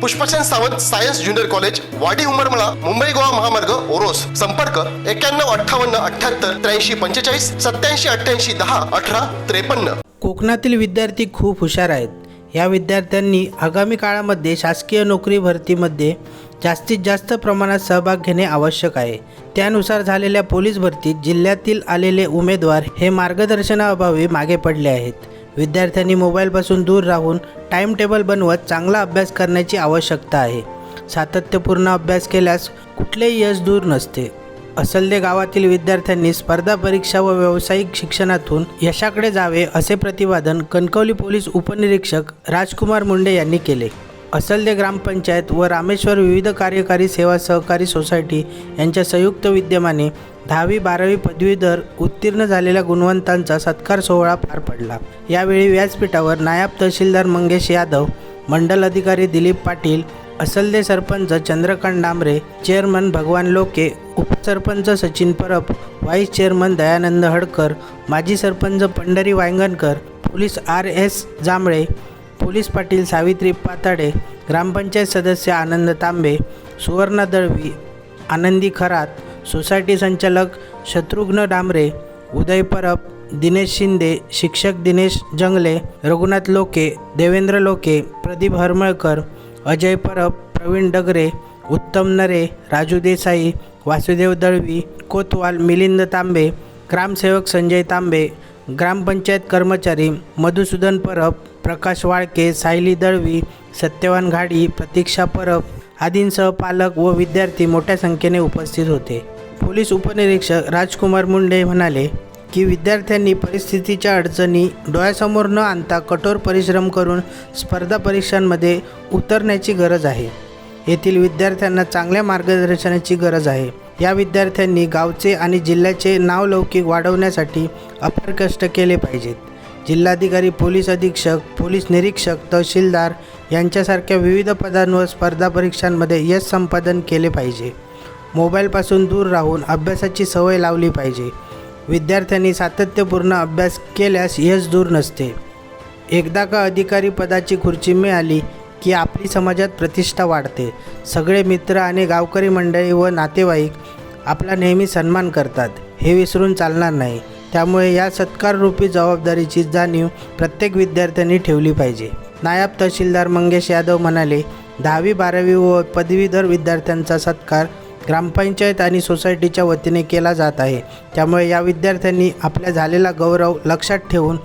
Pushpachand Sawant science junior college Wadi Umarmala Mumbai Goa महामार्ग ओरोस. संपर्क एक्क्याण्णव अठ्ठावन्न अठ्ठ्याहत्तर त्र्याऐंशी पंचेचाळीस सत्याऐंशी अठ्ठ्याऐंशी दहा अठरा त्रेपन्न. कोकणातील विद्यार्थी खूप हुशार आहेत. या विद्यार्थ्यांनी आगामी काळामध्ये शासकीय नोकरी भरतीमध्ये जास्तीत जास्त प्रमाणात सहभाग घेणे आवश्यक आहे. त्यानुसार झालेल्या पोलीस भरतीत जिल्ह्यातील आलेले उमेदवार हे मार्गदर्शनाअभावी मागे पडले आहेत. विद्यार्थ्यांनी मोबाईलपासून दूर राहून टाईमटेबल बनवत चांगला अभ्यास करण्याची आवश्यकता आहे. सातत्यपूर्ण अभ्यास केल्यास कुठलेही यश दूर नसते. असलदे गावातील विद्यार्थ्यांनी स्पर्धा परीक्षा व व्यावसायिक शिक्षणातून यशाकडे जावे असे प्रतिपादन कणकवली पोलीस उपनिरीक्षक राजकुमार मुंडे यांनी केले. असलदे ग्रामपंचायत व रामेश्वर विविध कार्यकारी सेवा सहकारी सोसायटी यांच्या संयुक्त विद्यमाने दहावी बारावी पदवीधर उत्तीर्ण झालेल्या गुणवंतांचा सत्कार सोहळा पार पडला. यावेळी व्यासपीठावर नायब तहसीलदार मंगेश यादव मंडल अधिकारी दिलीप पाटील असलदे सरपंच चंद्रकांत डांबरे चेअरमन भगवान लोके उपसरपंच सचिन परब व्हाईस चेअरमन दयानंद हडकर माजी sarpanch Pandhari Vayangankar police R S Jambhale police Patil Savitri Patade ग्रामपंचायत सदस्य आनंद तांबे सुवर्णा दळवी आनंदी खरात सोसायटी संचालक शत्रुघ्न डांबरे उदय परब दिनेश शिंदे शिक्षक दिनेश जंगले रघुनाथ लोके देवेंद्र लोके प्रदीप हरमळकर अजय परब प्रवीण डगरे उत्तम नरे राजू देसाई वासुदेव दळवी कोतवाल मिलिंद तांबे ग्रामसेवक संजय तांबे ग्रामपंचायत कर्मचारी मधुसूदन परब प्रकाश वाळके सायली दळवी सत्यवान घाडी प्रतीक्षा परब आदींसह पालक व विद्यार्थी मोठ्या संख्येने उपस्थित होते. पोलीस उपनिरीक्षक राजकुमार मुंडे म्हणाले की विद्यार्थ्यांनी परिस्थितीच्या अडचणी डोळ्यासमोर न आणता कठोर परिश्रम करून स्पर्धा परीक्षांमध्ये उतरण्याची गरज आहे. येथील विद्यार्थ्यांना चांगल्या मार्गदर्शनाची गरज आहे. या विद्यार्थ्यांनी गावचे आणि जिल्ह्याचे नावलौकिक वाढवण्यासाठी अपर कष्ट केले पाहिजेत. जिल्हाधिकारी पोलीस अधीक्षक पोलीस निरीक्षक तहसीलदार यांच्यासारख्या विविध पदांवर स्पर्धा परीक्षांमध्ये यश संपादन केले पाहिजे. मोबाईलपासून दूर राहून अभ्यासाची सवय लावली पाहिजे. विद्यार्थ्यांनी सातत्यपूर्ण अभ्यास केल्यास यश दूर नसते. एकदा का अधिकारी पदाची खुर्ची मिळाली की आपली समाजात प्रतिष्ठा वाढते. सगळे मित्र आणि गावकरी मंडळी व नातेवाईक आपला नेहमी सन्मान करतात. हे विसरून चालणार नाही. त्यामुळे या सत्काररूपी जबाबदारीची जाणीव प्रत्येक विद्यार्थ्यांनी ठेवली पाहिजे. नायब तहसीलदार मंगेश यादव म्हणाले दहावी बारावी व पदवीधर विद्यार्थ्यांचा सत्कार ग्रामपंचायत आणि सोसायटीच्या वतीने केला जात आहे. त्यामुळे या विद्यार्थ्यांनी आपल्या झालेला गौरव लक्षात ठेवून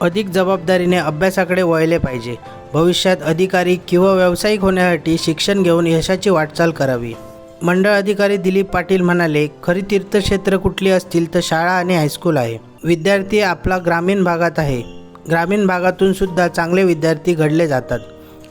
अधिक जबाबदारीने अभ्यासाकडे वळले पाहिजे. भविष्यात अधिकारी किंवा व्यावसायिक होण्यासाठी शिक्षण घेऊन यशाची वाटचाल करावी. मंडळ अधिकारी दिलीप पाटील म्हणाले खरी तीर्थक्षेत्र कुठली असतील तर शाळा आणि हायस्कूल आहे. विद्यार्थी आपला ग्रामीण भागात आहे. ग्रामीण भागातून सुद्धा चांगले विद्यार्थी घडले जातात.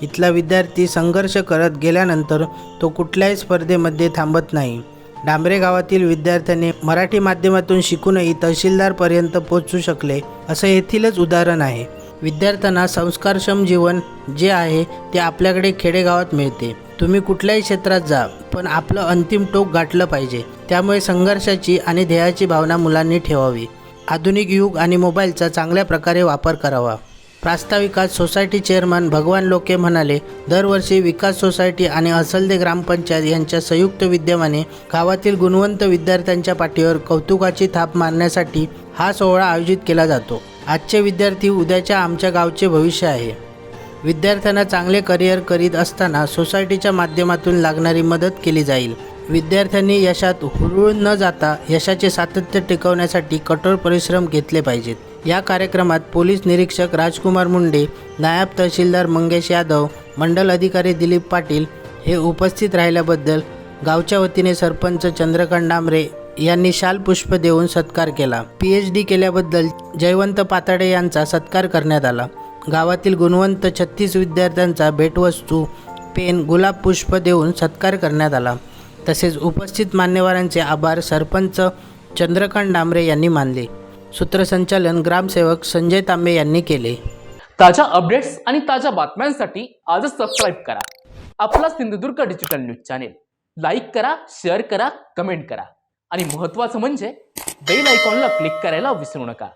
इथला विद्यार्थी संघर्ष करत गेल्यानंतर तो कुठल्याही स्पर्धेमध्ये थांबत नाही. डांबरे गावातील विद्यार्थ्याने मराठी माध्यमातून शिकूनही तहसीलदारपर्यंत पोहोचू शकले असं येथीलच उदाहरण आहे. विद्यार्थ्यांना संस्कारक्षम जीवन जे आहे ते आपल्याकडे खेडेगावात मिळते. तुम्ही कुठल्याही क्षेत्रात जा. पण आपलं अंतिम टोक गाठलं पाहिजे. त्यामुळे संघर्षाची आणि ध्येयाची भावना मुलांनी ठेवावी. आधुनिक युग आणि मोबाईलचा चांगल्या प्रकारे वापर करावा. प्रास्ताविकात सोसायटी चेअरमन भगवान लोके म्हणाले दरवर्षी विकास सोसायटी आणि असलदे ग्रामपंचायत यांच्या संयुक्त विद्यमाने गावातील गुणवंत विद्यार्थ्यांच्या पाठीवर कौतुकाची थाप मारण्यासाठी हा सोहळा आयोजित केला जातो. आजचे विद्यार्थी उद्याच्या आमच्या गावचे भविष्य आहे. विद्यार्थ्यांना चांगले करिअर करीत असताना सोसायटीच्या माध्यमातून लागणारी मदत केली जाईल. विद्यार्थ्यांनी यशात हुरळून न जाता यशाचे सातत्य टिकवण्यासाठी कठोर परिश्रम घेतले पाहिजेत. या कार्यक्रमात पोलीस निरीक्षक राजकुमार मुंडे नायब तहसीलदार मंगेश यादव मंडल अधिकारी दिलीप पाटील हे उपस्थित राहिल्याबद्दल गावच्या वतीने सरपंच चंद्रकांत डांबरे यांनी शाल पुष्प देऊन सत्कार केला. पी एच डी केल्याबद्दल जयवंत पाताडे यांचा सत्कार करण्यात आला. गावातील गुणवंत छत्तीस विद्यार्थ्यांचा भेटवस्तू पेन गुलाब पुष्प देऊन सत्कार करण्यात आला. तसेच उपस्थित मान्यवरांचे आभार सरपंच चंद्रकांत डांबरे यांनी मानले. सूत्रसंचालन ग्रामसेवक संजय तांबे यांनी केले. ताज्या अपडेट्स आणि ताज्या बातम्यांसाठी आजच सबस्क्राईब करा. आपला Sindhudurg digital news channel like करा शेअर करा कमेंट करा. आणि महत्त्वाचं म्हणजे बेल आयकॉनला क्लिक करायला विसरू नका.